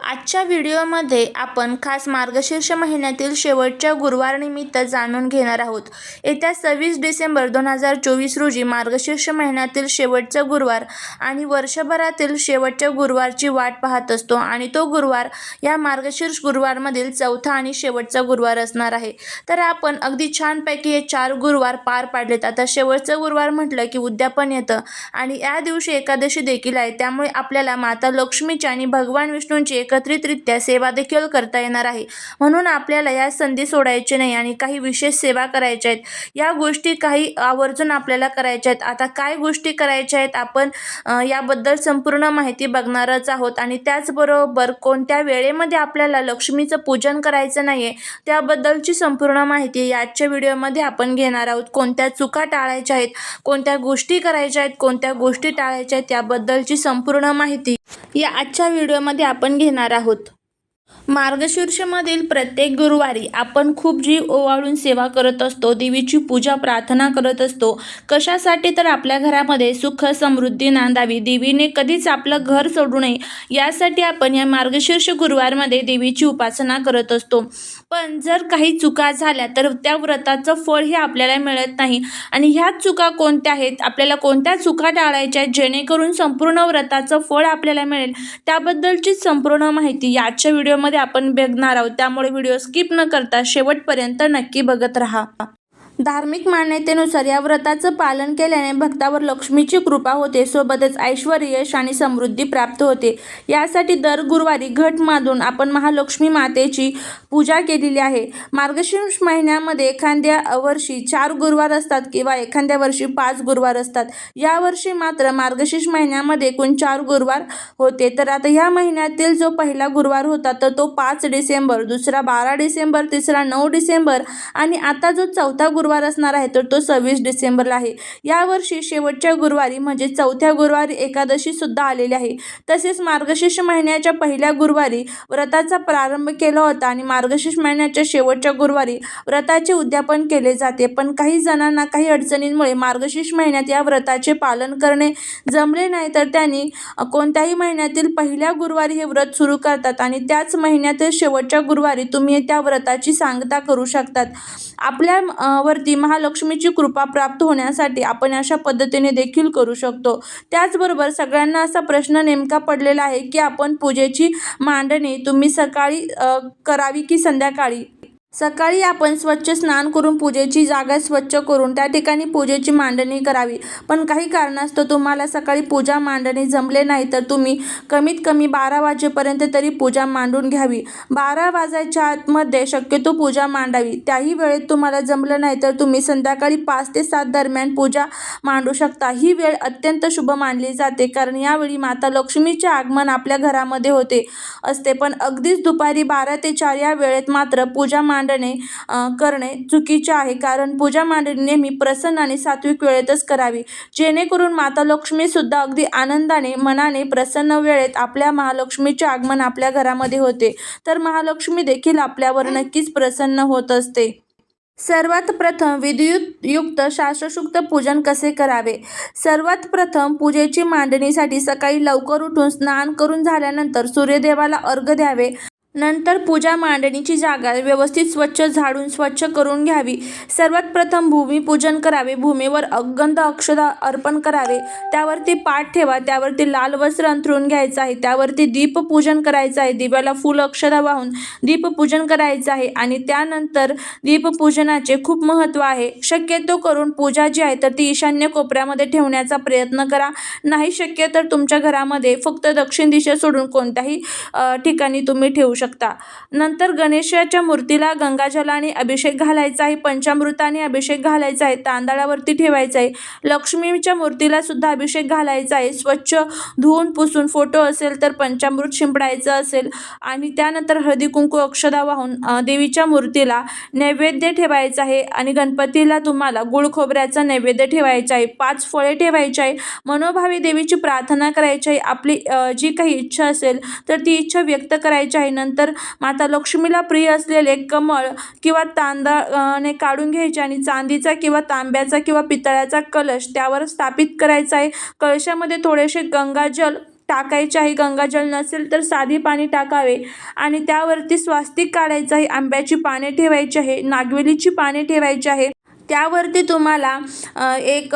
आजच्या व्हिडिओमध्ये आपण खास मार्गशीर्ष महिन्यातील शेवटच्या गुरुवारनिमित्त जाणून घेणार आहोत. येत्या सव्वीस डिसेंबर दोन हजार चोवीस रोजी मार्गशीर्ष महिन्यातील शेवटचा गुरुवार आणि वर्षभरातील शेवटच्या गुरुवारची वाट पाहत असतो आणि तो गुरुवार या मार्गशीर्ष गुरुवारमधील चौथा आणि शेवटचा गुरुवार असणार आहे. तर आपण अगदी छानपैकी हे चार गुरुवार पार पाडलेत. आता शेवटचं गुरुवार म्हटलं की उद्यापन येतं आणि या दिवशी एकादशी देखील आहे. त्यामुळे आपल्याला माता लक्ष्मीची आणि भगवान विष्णूंची एकत्रितरित्या सेवा देखील करता येणार आहे. म्हणून आपल्याला या संधी सोडायची नाही आणि काही विशेष सेवा करायच्या आहेत. या गोष्टी काही आवर्जून आपल्याला करायच्या आहेत. आता काय गोष्टी करायच्या आहेत आपण याबद्दल संपूर्ण माहिती बघणारच आहोत आणि त्याचबरोबर कोणत्या वेळेमध्ये आपल्याला लक्ष्मीचं पूजन करायचं नाही आहे त्याबद्दलची संपूर्ण माहिती याच्या व्हिडिओमध्ये आपण घेणार आहोत. कोणत्या चुका टाळायच्या आहेत कोणत्या गोष्टी करायच्या आहेत कोणत्या गोष्टी टाळायच्या आहेत याबद्दलची संपूर्ण माहिती या आजच्या व्हिडिओमध्ये आपण घेणार आहोत मार्गशीर्षमधील प्रत्येक गुरुवारी आपण खूप जीव ओवाळून सेवा करत असतो देवीची पूजा प्रार्थना करत असतो. कशासाठी तर आपल्या घरामध्ये सुख समृद्धी नांदावी. देवीने कधीच आपलं घर सोडू नये. यासाठी आपण या मार्गशीर्ष गुरुवारमध्ये देवीची उपासना करत असतो. पण जर काही चुका झाल्या तर त्या व्रताचं फळ हे आपल्याला मिळत नाही. आणि ह्या चुका कोणत्या आहेत? आपल्याला कोणत्या चुका टाळायच्या आहेत? जेणेकरून संपूर्ण व्रताचं फळ आपल्याला मिळेल? त्याबद्दलची संपूर्ण माहिती याच्या व्हिडिओ व्हिडिओमध्ये आपण बघणार आहोत. त्यामुळे व्हिडिओ स्किप न करता शेवटपर्यंत नक्की बघत राहा. धार्मिक मान्यतेनुसार या व्रताचं पालन केल्याने भक्तावर लक्ष्मीची कृपा होते. सोबतच ऐश्वर यश आणि समृद्धी प्राप्त होते. यासाठी दर गुरुवारी घट माधून आपण महालक्ष्मी मातेची पूजा केलेली आहे. मार्गशीर्ष महिन्यामध्ये एखाद्या वर्षी चार गुरुवार असतात किंवा एखाद्या वर्षी पाच गुरुवार असतात. यावर्षी मात्र मार्गशीर्ष महिन्यामध्ये एकूण चार गुरुवार होते. तर आता ह्या महिन्यातील जो पहिला गुरुवार होता तर तो पाच डिसेंबर दुसरा बारा डिसेंबर तिसरा नऊ डिसेंबर आणि आता जो चौथा गुरुवार असणार आहे तर तो सव्वीस डिसेंबरला आहे. यावर्षी शेवटच्या गुरुवारी म्हणजे चौथ्या गुरुवारी एकादशी सुद्धा आलेली आहे. तसेच मार्गशीर्ष महिन्याच्या पहिल्या गुरुवारी व्रताचा प्रारंभ केला होता आणि मार्गशीर्ष महिन्याच्या शेवटच्या गुरुवारी व्रताचे उद्यापन केले जाते. पण काही जणांना काही अडचणींमुळे मार्गशीर्ष महिन्यात या व्रताचे पालन करणे जमले नाही तर त्यांनी कोणत्याही महिन्यातील पहिल्या गुरुवारी हे व्रत सुरू करतात आणि त्याच महिन्यातील शेवटच्या गुरुवारी तुम्ही त्या व्रताची सांगता करू शकतात. आपल्या वर वरती महालक्ष्मीची कृपा प्राप्त होण्यासाठी आपण अशा पद्धतीने देखील करू शकतो. त्याचबरोबर सगळ्यांना असा प्रश्न नेमका पडलेला आहे की आपण पूजेची मांडणी तुम्ही सकाळी करावी की संध्याकाळी? सकाळी आपण स्वच्छ स्नान करून पूजेची जागा स्वच्छ करून त्या ठिकाणी पूजेची मांडणी करावी. पण काही कारणास्तव तुम्हाला सकाळी पूजा मांडणी जमले नाही तर तुम्ही कमीत कमी बारा वाजेपर्यंत तरी पूजा मांडून घ्यावी. बारा वाजायच्या आतमध्ये शक्यतो पूजा मांडावी. त्याही वेळेत तुम्हाला जमलं नाही तर तुम्ही संध्याकाळी पाच ते सात दरम्यान पूजा मांडू शकता. ही वेळ अत्यंत शुभ मानली जाते कारण यावेळी माता लक्ष्मीचे आगमन आपल्या घरामध्ये होते असते. पण अगदीच दुपारी बारा ते चार या वेळेत मात्र पूजा मांड मांडणे करणे चुकीचे आहे. कारण पूजा मांडणी नेहमी प्रसन्न आणि सात्विक वेळेतच करावी. जेणेकरून माता लक्ष्मी सुद्धा अगदी आनंदाने मनाने प्रसन्न वेळेत आपल्या महालक्ष्मीचे आगमन आपल्या घरामध्ये होते. तर महालक्ष्मी देखील आपल्यावर नक्कीच प्रसन्न होत असते. सर्वात प्रथम विद्युतयुक्त शास्त्रशुक्त पूजन कसे करावे? सर्वात प्रथम पूजेची मांडणीसाठी सकाळी लवकर उठून स्नान करून झाल्यानंतर सूर्यदेवाला अर्घ द्यावे. नंतर पूजा मांडणीची जागा व्यवस्थित स्वच्छ झाडून स्वच्छ करून घ्यावी. सर्वात प्रथम भूमिपूजन करावे. भूमीवर अगंध अक्षदा अर्पण करावे. त्यावरती पाठ ठेवा. त्यावरती लाल वस्त्र अंथरून घ्यायचं आहे. त्यावरती दीपपूजन करायचं आहे. दिव्याला फुल अक्षदा वाहून दीपपूजन करायचं आहे आणि त्यानंतर दीपपूजनाचे खूप महत्त्व आहे. शक्यतो करून पूजा जी आहे तर ती ईशान्य कोपऱ्यामध्ये ठेवण्याचा प्रयत्न करा. नाही शक्य तर तुमच्या घरामध्ये फक्त दक्षिण दिशा सोडून कोणत्याही ठिकाणी तुम्ही ठेवू शकता. शकता. नंतर गणेशाच्या मूर्तीला गंगाजलाने अभिषेक घालायचा आहे पंचामृताने अभिषेक घालायचा आहे तांदळावरती ठेवायचा आहे लक्ष्मीच्या मूर्तीला सुद्धा अभिषेक घालायचा आहे. स्वच्छ धुवून पुसून फोटो असेल तर पंचामृत शिंपडायचं असेल आणि त्यानंतर हळदी कुंकू अक्षदा वाहून देवीच्या मूर्तीला नैवेद्य ठेवायचा आहे आणि गणपतीला तुम्हाला गुळ खोबऱ्याचा नैवेद्य ठेवायचा आहे. पाच फळे ठेवायची आहे. मनोभावी देवीची प्रार्थना करायची आहे. आपली जी काही इच्छा असेल तर ती इच्छा व्यक्त करायची आहे. नंतर माता लक्ष्मीला प्रिय असलेले कमळ किंवा तांदळाने काढून घ्यायचे आणि चांदीचा किंवा तांब्याचा किंवा पितळ्याचा कलश त्यावर स्थापित करायचा आहे. कळशामध्ये थोडेसे गंगाजल टाकायचे आहे. गंगाजल नसेल तर साधी पाणी टाकावे आणि त्यावरती स्वास्तिक काढायचं आहे. आंब्याची पाने ठेवायची आहे. नागवेलीची पाने ठेवायची आहे. त्यावरती तुम्हाला एक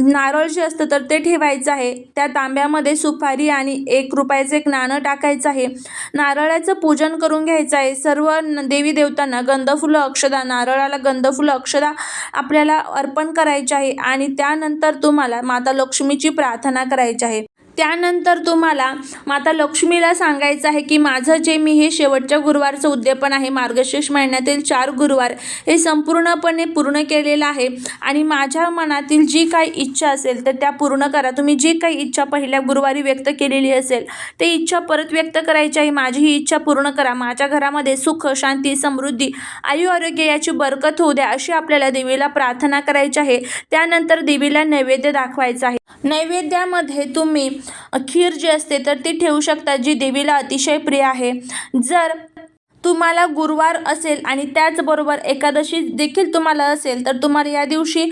नारळ जे असतं तर ते ठेवायचं आहे. त्या तांब्यामध्ये सुपारी आणि एक रुपयाचं एक नाणं टाकायचं आहे. नारळाचं पूजन करून घ्यायचं आहे. सर्व देवी देवतांना गंधफुलं अक्षदा नारळाला गंधफुलं अक्षदा आपल्याला अर्पण करायचे आहे. आणि त्यानंतर तुम्हाला माता लक्ष्मीची प्रार्थना करायची आहे. त्यानंतर तुम्हाला माता लक्ष्मीला सांगायचं आहे की माझं जे मी हे शेवटच्या गुरुवारचं उद्यापन आहे मार्गशीर्ष महिन्यातील चार गुरुवार हे संपूर्णपणे पूर्ण केलेलं आहे. आणि माझ्या मनातील जी काही इच्छा असेल तर त्या पूर्ण करा. तुम्ही जी काही इच्छा पहिल्या गुरुवारी व्यक्त केलेली असेल ते इच्छा परत व्यक्त करायची आहे. माझी ही इच्छा पूर्ण करा. माझ्या घरामध्ये सुख शांती समृद्धी आयु आरोग्य याची बरकत होऊ द्या अशी आपल्याला देवीला प्रार्थना करायची आहे. त्यानंतर देवीला नैवेद्य दाखवायचं आहे. नैवेद्यामध्ये तुम्ही खीर जी असते तर ती ठेवू शकता जी देवीला अतिशय प्रिय आहे. जर तुम्हाला गुरुवार असेल आणि त्याचबरोबर एकादशी देखील तुम्हाला असेल तर तुम्हाला या दिवशी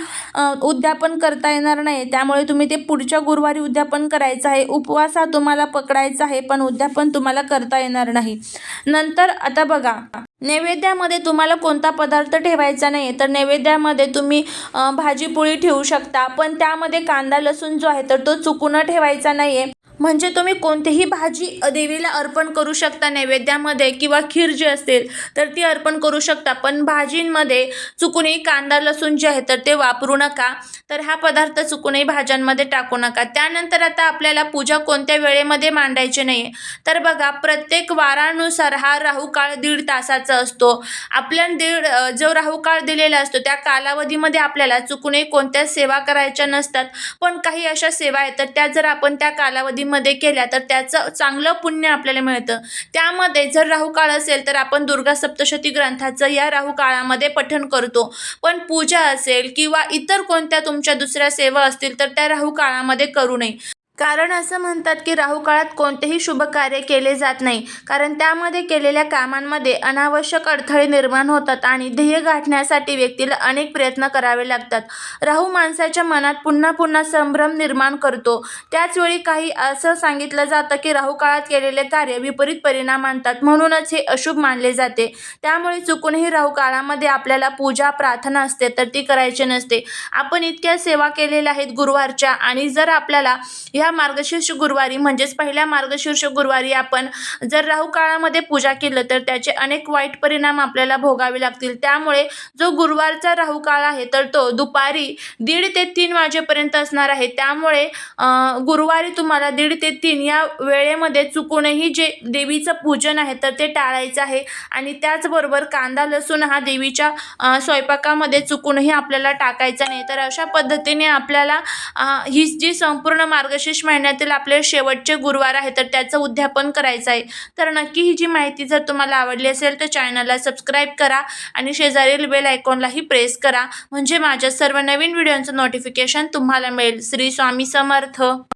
उद्यापन करता येणार नाही. त्यामुळे तुम्ही ते पुढच्या गुरुवारी उद्यापन करायचं आहे. उपवास हा तुम्हाला पकडायचा आहे पण उद्यापन तुम्हाला करता येणार नाही. नंतर आता बघा. नैवेद्यामध्ये तुम्हाला कोणता पदार्थ ठेवायचा नाही तर नैवेद्यामध्ये तुम्ही भाजीपोळी ठेवू शकता. पण त्यामध्ये कांदा लसूण जो आहे तर तो चुकून ठेवायचा नाही आहे म्हणजे तुम्ही कोणतीही भाजी देवीला अर्पण करू शकता नैवेद्यामध्ये किंवा खीर जी असेल तर ती अर्पण करू शकता. पण भाजींमध्ये चुकूनही कांदा लसूण जे आहे तर ते वापरू नका. तर हा पदार्थ चुकूनही भाज्यांमध्ये टाकू नका. त्यानंतर आता आपल्याला पूजा कोणत्या वेळेमध्ये मांडायची नाही तर बघा प्रत्येक वारानुसार हा राहू काळ दीड तासाचा असतो. आपल्या दीड जो राहू काळ दिलेला असतो त्या कालावधीमध्ये आपल्याला चुकूनही कोणत्या सेवा करायच्या नसतात. पण काही अशा सेवा आहेत तर त्या जर आपण त्या कालावधीमध्ये केल्या तर त्याचं चांगलं पुण्य आपल्याला मिळतं. त्यामध्ये जर राहू काळ असेल तर आपण दुर्गा सप्तशती ग्रंथाचं या राहू काळामध्ये पठण करतो. पण पूजा असेल किंवा इतर कोणत्या तुमच्या दुसऱ्या सेवा असतील तर त्या राहू काळामध्ये करू नये. कारण असं म्हणतात की राहू काळात कोणतेही शुभ कार्य केले जात नाही. कारण त्यामध्ये केलेल्या कामांमध्ये अनावश्यक अडथळे निर्माण होतात आणि ध्येय गाठण्यासाठी व्यक्तीला अनेक प्रयत्न करावे लागतात. राहू माणसाच्या मनात पुन्हा पुन्हा संभ्रम निर्माण करतो. त्याचवेळी काही असं सांगितलं जातं की राहू काळात केलेले कार्य विपरीत परिणाम आणतात. म्हणूनच हे अशुभ मानले जाते. त्यामुळे चुकूनही राहू काळामध्ये आपल्याला पूजा प्रार्थना असते तर ती करायची नसते. आपण इतक्या सेवा केलेल्या आहेत गुरुवारच्या आणि जर आपल्याला ह्या मार्गशीर्ष गुरुवारी म्हणजेच पहिल्या मार्गशीर्ष गुरुवारी आपण जर राहू काळामध्ये पूजा केलं तर त्याचे अनेक वाईट परिणाम आपल्याला भोगावे लागतील. त्यामुळे जो गुरुवारचा राहू काळ आहे तर तो दुपारी दीड ते तीन वाजेपर्यंत असणार आहे. त्यामुळे गुरुवारी तुम्हाला दीड ते तीन या वेळेमध्ये चुकूनही जे देवीचं पूजन आहे तर ते टाळायचं आहे. आणि त्याचबरोबर कांदा लसूण हा देवीच्या स्वयंपाकामध्ये चुकूनही आपल्याला टाकायचा नाही. तर अशा पद्धतीने आपल्याला ही जी संपूर्ण मार्गशीर्ष महिन्यातील आपले शेवटचे गुरुवार आहे तर त्याचं उद्यापन करायचं आहे. तर नक्की ही जी माहिती जर तुम्हाला आवडली असेल तर चॅनलला सबस्क्राईब करा आणि शेजारील बेल आयकॉनलाही प्रेस करा. म्हणजे माझ्या सर्व नवीन व्हिडिओचं नोटिफिकेशन तुम्हाला मिळेल. श्री स्वामी समर्थ.